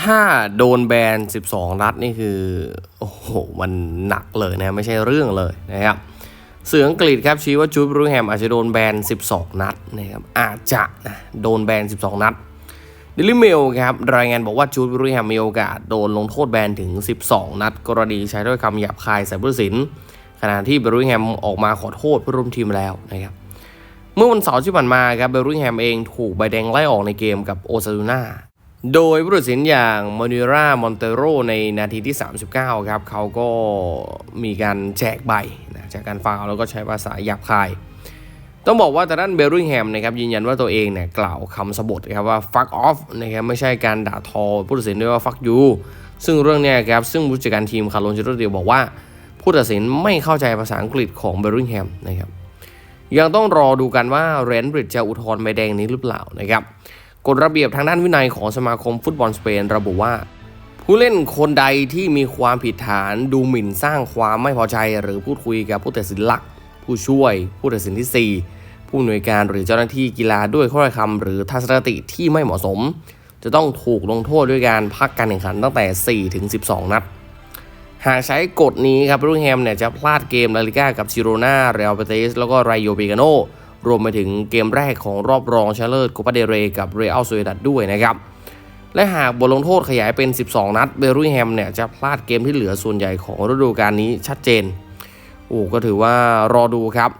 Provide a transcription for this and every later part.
ถ้าโดนแบน 12นัดนี่คือ โอ้โห มันหนักเลยนะ ไม่ใช่เรื่องเลยนะครับเสืออังกฤษครับชี้ว่าจูดบรูแฮมอาจจะโดนแบน 12 นัดนะครับอาจจะนะโดนแบน 12 นัดเดลิเมลครับรายงานบอกว่าจูดบรูแฮมมีโอกาสโดนลงโทษแบนถึง 12 นัด กรณีใช้ถ้อยคำหยาบคายใส่ผู้ตัดสิน ขณะที่เบรูแฮมออกมาขอโทษผู้ร่วมทีมแล้วนะครับเมื่อวันเสาร์ที่ผ่านมาครับเบริงแฮมเองถูกใบแดงไล่ออกในเกมกับโอซาดูนา โดยผู้ตัดสินอย่างม o นิรามอนเตโรในนาทีที่ 39 ครับ เขาก็มีการแจกใบนะจากการฟาวแล้วก็ใช้ภาษาหยาบคาย ต้องบอกว่าแต่ด้านเบลริงแฮมนะครับยืนยันว่าตัวเองเนี่ยกล่าวคำสบทครับว่า fuck off นะครับไม่ใช่การด่าทอผู้ตัดสินด้วยว่า fuck you ซึ่งเรื่องเนี้ยครับซึ่งผู้จัดการทีมคาร์โลนเจโรเดียบอกว่า ผู้ตัดสินไม่เข้าใจภาษาอังกฤษของเบลริงแฮมนะครับยังต้องรอดูกันว่าเรนบริดจะอุทธรณ์ใบแดงนี้หรือเปล่านะครับ กฎระเบียบทางด้านวินัยของสมาคมฟุตบอลสเปน ระบุว่า ผู้เล่นคนใดที่มีความผิดฐานดูหมิ่นสร้างความไม่พอใจ หรือพูดคุยกับผู้ตัดสินหลัก ผู้ช่วย ผู้ตัดสินที่ 4 ผู้อำนวยการหรือเจ้าหน้าที่กีฬาด้วยข้อคำหรือทัศนคติที่ไม่เหมาะสม จะต้องถูกลงโทษด้วยการพักการแข่งขันตั้งแต่ 4 ถึง 12 นัดหากใช้กฎนี้ครับรูแฮมเนี่ยจะพลาดเกมลาลิก้ากับซิโรนาเรอัลเบติสแล้วก็ไรโยเบกาโน รวมไปถึงเกมแรกของรอบรองชนะเลิศโคปาเดเรกับเรอัลโซเอดัดด้วยนะครับ และหากบทลงโทษขยายเป็น 12 นัดเบรูแฮมเนี่ยจะพลาดเกมที่เหลือส่วนใหญ่ของฤดูกาลนี้ชัดเจน โอ้ก็ถือว่ารอดูครับ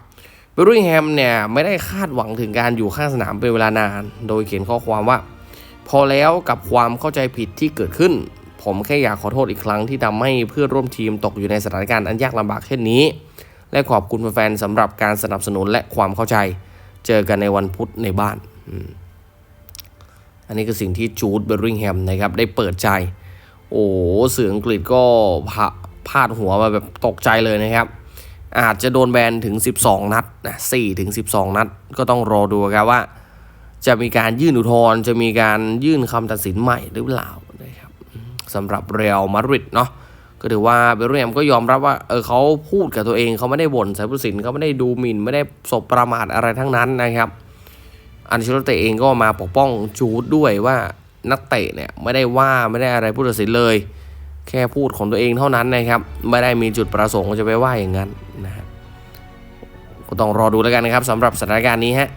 เบรูแฮมเนี่ยไม่ได้คาดหวังถึงการอยู่ข้างสนามเป็นเวลานาน โดยเขียนข้อความว่า พอแล้วกับความเข้าใจผิดที่เกิดขึ้น ผมแค่อยากขอโทษอีกครั้งที่ทำให้เพื่อนร่วมทีมตกอยู่ในสถานการณ์อันยากลำบากเช่นนี้ และขอบคุณแฟนๆสำหรับการสนับสนุนและความเข้าใจ เจอกันในวันพุธในบ้านอันนี้คือสิ่งที่จูดเบอร์ริงแฮมนะครับได้เปิดใจ โอ้เสืออังกฤษก็พาพาดหัวมาแบบตกใจเลยนะครับ อาจจะโดนแบนถึง 12 นัดนะ4ถึง 12 นัด ก็ต้องรอดูครับว่า จะมีการยื่นอุทธรณ์จะมีการยื่นคำตัดสินใหม่หรือเปล่านะครับสำหรับเรอัลมาดริดเนาะ ก็ถือว่าเบลเรียมก็ยอมรับว่าเออเขาพูดกับตัวเองเขาไม่ได้บ่นใส่ผู้สินเขาไม่ได้ดูหมิ่น ไม่ได้สบประมาทอะไรทั้งนั้นนะครับ อันเชลเตเองก็มาปกป้องจูดด้วยว่านักเตะเนี่ยไม่ได้ว่าไม่ได้อะไรผู้ตัดสินเลย แค่พูดของตัวเองเท่านั้นนะครับ ไม่ได้มีจุดประสงค์จะไปว่าอย่างนั้นนะฮะก็ต้องรอดูแล้วกันนะครับสำหรับสถานการณ์นี้ฮะ